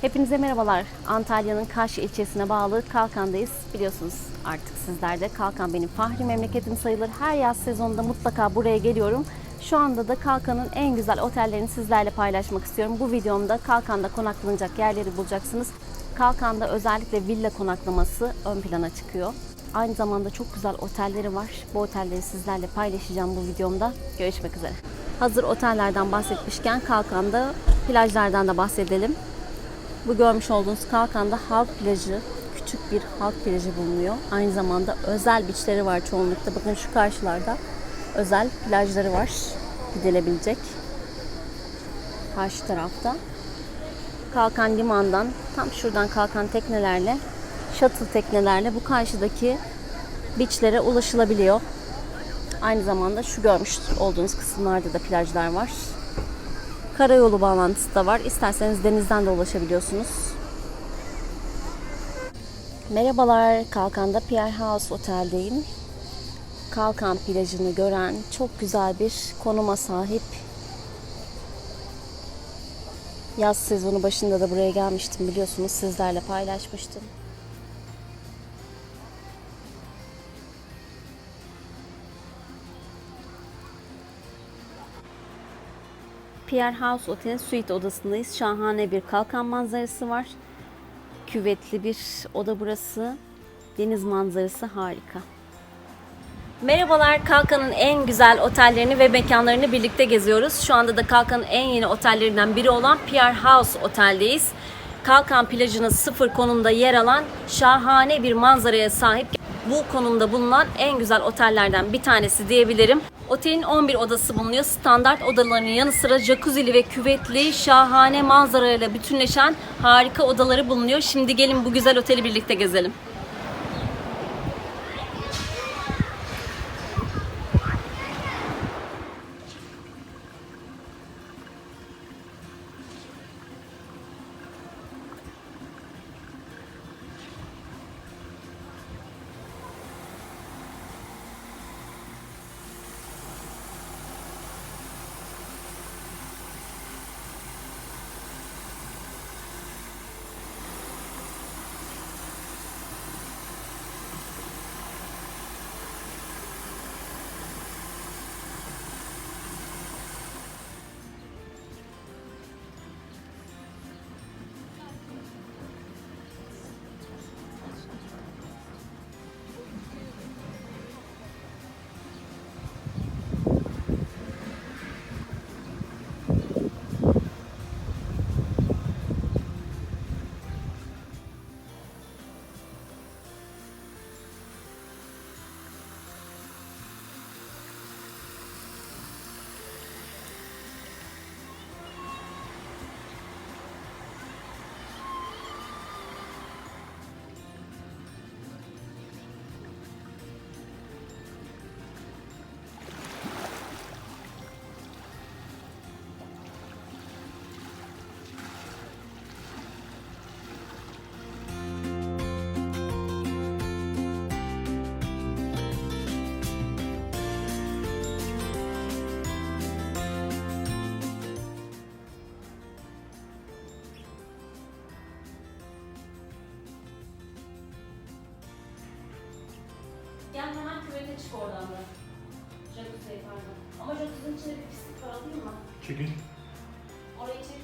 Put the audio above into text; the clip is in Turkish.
Hepinize merhabalar. Antalya'nın Kaş ilçesine bağlı Kalkan'dayız. Biliyorsunuz artık sizler de Kalkan benim fahri memleketim sayılır. Her yaz sezonunda mutlaka buraya geliyorum. Şu anda da Kalkan'ın en güzel otellerini sizlerle paylaşmak istiyorum. Bu videomda Kalkan'da konaklanacak yerleri bulacaksınız. Kalkan'da özellikle villa konaklaması ön plana çıkıyor. Aynı zamanda çok güzel otelleri var. Bu otelleri sizlerle paylaşacağım bu videomda. Görüşmek üzere. Hazır otellerden bahsetmişken Kalkan'da plajlardan da bahsedelim. Bu görmüş olduğunuz Kalkan'da halk plajı, küçük bir halk plajı bulunuyor. Aynı zamanda özel beachleri var çoğunlukla. Bakın şu karşılarda özel plajları var gidilebilecek. Karşı tarafta. Kalkan limandan tam şuradan kalkan teknelerle, shuttle teknelerle bu karşıdaki beachlere ulaşılabiliyor. Aynı zamanda şu görmüş olduğunuz kısımlarda da plajlar var. Karayolu bağlantısı da var. İsterseniz denizden de ulaşabiliyorsunuz. Merhabalar, Kalkan'da Pierre House Otel'deyim. Kalkan plajını gören çok güzel bir konuma sahip. Yaz sezonu başında da buraya gelmiştim biliyorsunuz sizlerle paylaşmıştım. Pierre House Otel suite odasındayız. Şahane bir kalkan manzarası var. Küvetli bir oda burası. Deniz manzarası harika. Merhabalar, Kalkan'ın en güzel otellerini ve mekanlarını birlikte geziyoruz. Şu anda da Kalkan'ın en yeni otellerinden biri olan Pierre House Otel'deyiz. Kalkan plajının sıfır konumda yer alan şahane bir manzaraya sahip bu konumda bulunan en güzel otellerden bir tanesi diyebilirim. Otelin 11 odası bulunuyor. Standart odalarının yanı sıra jacuzzi'li ve küvetli şahane manzarayla bütünleşen harika odaları bulunuyor. Şimdi gelin bu güzel oteli birlikte gezelim. Gel hemen küvete çık oradan da. Jacuzzi pardon. Ama jacuzzinin içinde bir pislik var alayım mı? Çekil. Orayı çek.